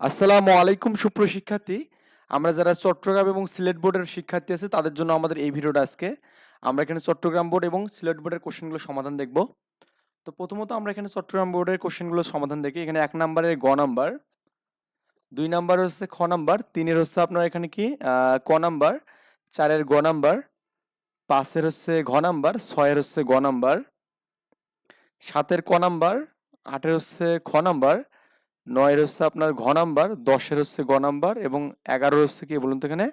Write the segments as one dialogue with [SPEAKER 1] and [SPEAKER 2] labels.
[SPEAKER 1] আসসালামু আলাইকুম সুপ্রশিক্ষার্থী আমরা যারা চট্টগ্রাম এবং সিলেট বোর্ডের শিক্ষার্থী আছে, তাদের জন্য আমাদের এই ভিডিওটা আজকে। আমরা এখানে চট্টগ্রাম বোর্ড এবং সিলেট বোর্ডের কোশ্চেনগুলো সমাধান দেখব। তো প্রথমত আমরা এখানে চট্টগ্রাম বোর্ডের কোশ্চেনগুলো সমাধান দেখি। এখানে এক নম্বরের গ নাম্বার, দুই নাম্বার হচ্ছে খ নাম্বার, তিনের হচ্ছে আপনার এখানে কি? ক নাম্বার, চারের গ নাম্বার, পাঁচের হচ্ছে ঘ নাম্বার, ছয়ের হচ্ছে গ নাম্বার, সাতের ক নাম্বার, আটের হচ্ছে খ নাম্বার নয়ের হচ্ছে আপনার ঘ নাম্বার, দশের হচ্ছে গ নাম্বার এবং এগারোর হচ্ছে কি বলুন তো এখানে?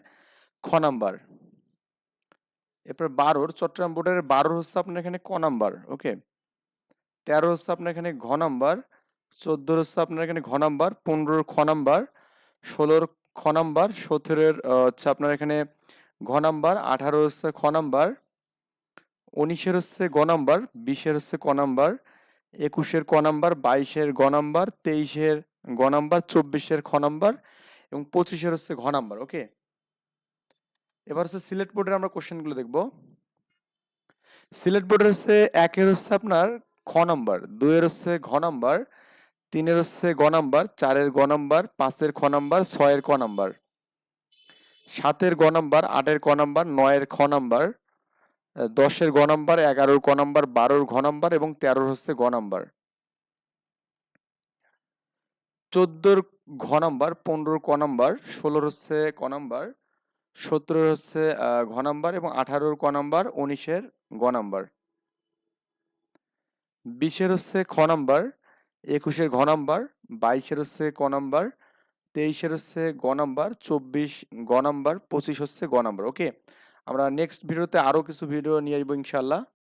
[SPEAKER 1] খ নাম্বার। এরপর বারোর, চট্টগ্রাম বোর্ডের বারোর হচ্ছে আপনার এখানে ক নাম্বার, ওকে? তেরো হচ্ছে আপনার এখানে ঘ নাম্বার, চোদ্দোর হচ্ছে আপনার এখানে ঘ নাম্বার, পনেরোর খ নাম্বার, ষোলোর খ নাম্বার, সতেরোর হচ্ছে আপনার এখানে ঘ নাম্বার আঠারো হচ্ছে খ নাম্বার, উনিশের হচ্ছে গ নাম্বার, বিশের হচ্ছে ক নাম্বার একুশের ক নাম্বার, বাইশের গ নাম্বার, তেইশের গ নাম্বার, চব্বিশের খ নাম্বার এবং পঁচিশের হচ্ছে ঘ নাম্বার, ওকে? এবার হচ্ছে সিলেট বোর্ডের আমরা কোশ্চেনগুলো দেখব। সিলেট বোর্ডের হচ্ছে একের হচ্ছে আপনার খ নাম্বার, দুইয়ের হচ্ছে ঘ নাম্বার, তিনের হচ্ছে গ নাম্বার, চারের গ নাম্বার, পাঁচের খ নাম্বার, ছয়ের ক নাম্বার, সাতের গ নাম্বার, আটের ক নাম্বার, নয়ের খ নাম্বার দশের গ নাম্বার, এগারোর ক নাম্বার, বারোর ঘ নাম্বার এবং তেরোর হচ্ছে গ নাম্বার। চোদ্দোর ঘ নাম্বার, পনেরোর ক নাম্বার, ষোলোর হচ্ছে ক নাম্বার, সতেরোর হচ্ছে ঘ নাম্বার এবং আঠারোর ক নাম্বার, উনিশের গ নাম্বার। বিশের হচ্ছে খ নাম্বার, একুশের ঘ নাম্বার, বাইশের হচ্ছে ক নাম্বার, তেইশের হচ্ছে গ নাম্বার, চব্বিশ গ নাম্বার, পঁচিশ হচ্ছে গ নাম্বার, ওকে? আমরা নেক্সট ভিডিওতে আরও কিছু ভিডিও নিয়ে আসব ইনশাল্লাহ